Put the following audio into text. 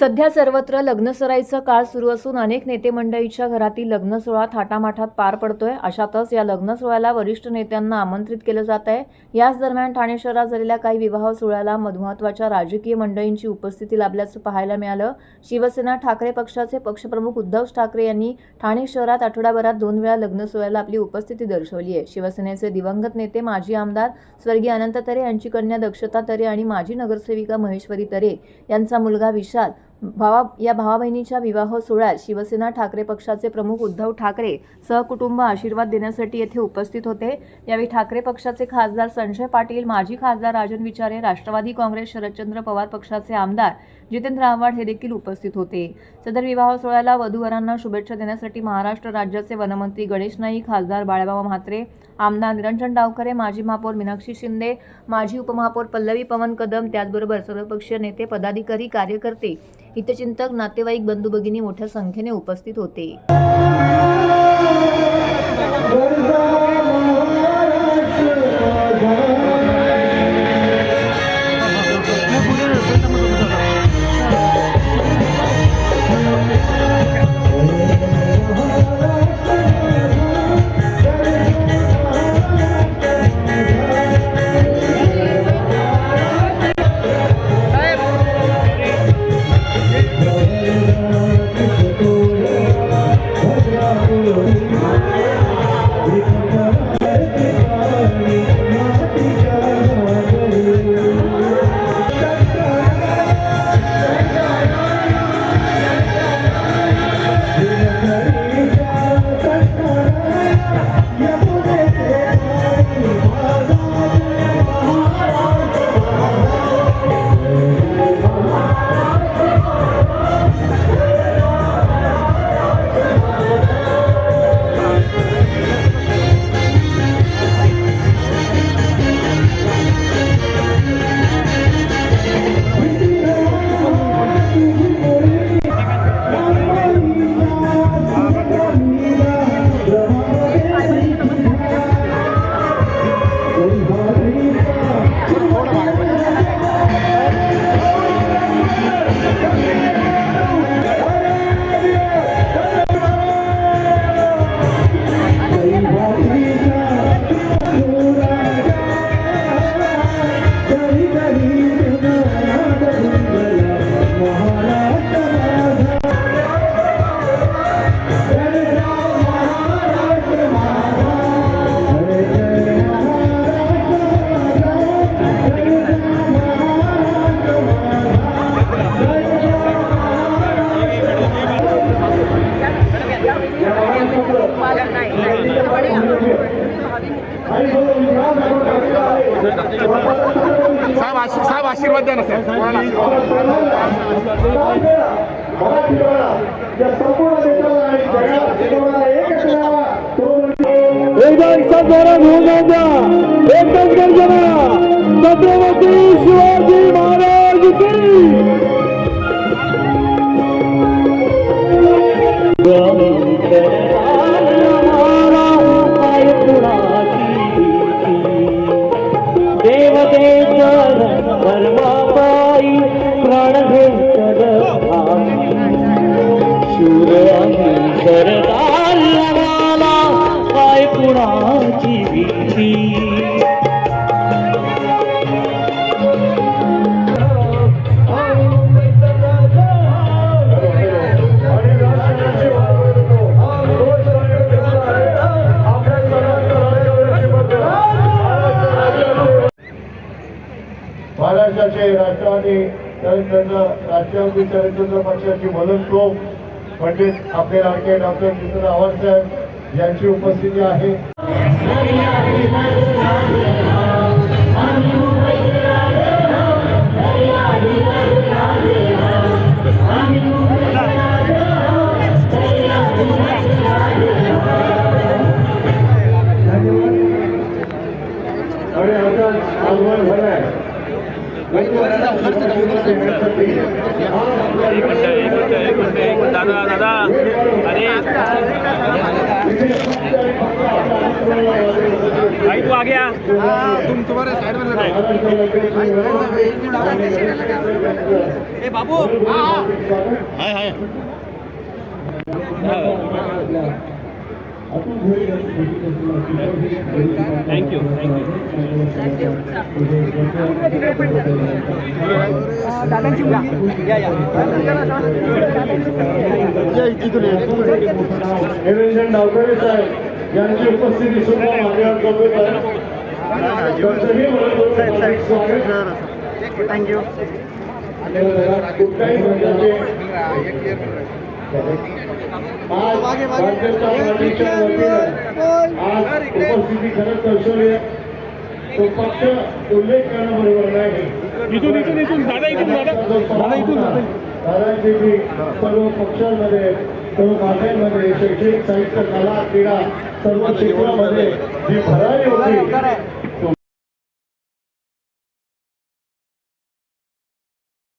सध्या सर्वत्र लग्नसराईचा काळ सुरू असून अनेक नेते मंडळीच्या घरातील लग्न सोहळा थाटामाठात पार पडतोय. अशातच या लग्न सोहळ्याला वरिष्ठ नेत्यांना आमंत्रित केलं जात आहे. याच दरम्यान ठाणे शहरात झालेल्या काही विवाह सोहळ्याला महत्त्वाच्या राजकीय मंडळींची उपस्थिती लाभल्याचं पाहायला मिळालं. शिवसेना ठाकरे पक्षाचे पक्षप्रमुख उद्धव ठाकरे यांनी ठाणे शहरात आठवडाभरात दोन वेळा लग्न सोहळ्याला आपली उपस्थिती दर्शवली आहे. शिवसेनेचे दिवंगत नेते माजी आमदार स्वर्गीय अनंत तरे यांची कन्या दक्षता तरे आणि माजी नगरसेविका महेश्वरी तरे यांचा मुलगा विशाल भावा या भावा बहिणीच्या विवाह सोहळ्यात शिवसेना ठाकरे पक्षाचे प्रमुख उद्धव ठाकरे सहकुटुंब आशीर्वाद देण्यासाठी येथे उपस्थित होते. यावेळी ठाकरे पक्षाचे खासदार संजय पाटील माजी खासदार राजन विचारे राष्ट्रवादी काँग्रेस शरदचंद्र पवार पक्षाचे आमदार जितेंद्र आव्हाड हे देखील उपस्थित होते. सदर विवाह सोहळ्याला वधूवरांना शुभेच्छा देण्यासाठी महाराष्ट्र राज्याचे वनमंत्री गणेश नाईक खासदार बाळाबाबा म्हात्रे आमदार निरंजन डावकरे माजी महापौर मीनाक्षी शिंदे माजी उपमहापौर पल्लवी पवन कदम त्याचबरोबर सर्वपक्षीय नेते पदाधिकारी कार्यकर्ते हितचिंतक नातेवाईक बंधू भगिनी मोठ्या संख्येने उपस्थित होते. साहेब साहेब आशीर्वाद द्या ना साहेब. एकदा एकदा जोरा घेऊन जाऊन द्या एकदाच गर्जना छत्रपती शिवाजी महाराज की. महाराष्ट्राचे राष्ट्रवादी शरदचंद्र राष्ट्रवादी शरदचंद्र पक्षाची मदत लोक पंडित आपले लाडके डॉक्टर जितेंद्र आव्हाड साहेब यांची उपस्थिती आहे. आणि आता आगमन झालं दादा दादा अरे भाई तू आ गया तुम तुम्हारे साइड में लगा hi hi. Thank you thank you Niranjan Davkhare saheb यांची उपस्थिती सुद्धा आहे. थँक्यू कुठल्याही उपस्थिती खरंच दर्शवली तो पक्ष उल्लेख करणं बरोबर नाही इथून इथून इथून दादा इथून दादा. दादा इथून सर्व पक्षांमध्ये सर्व भाषांमध्ये शैक्षणिक साहित्य कला क्रीडा सर्व क्षेत्रामध्ये जी भरारी होती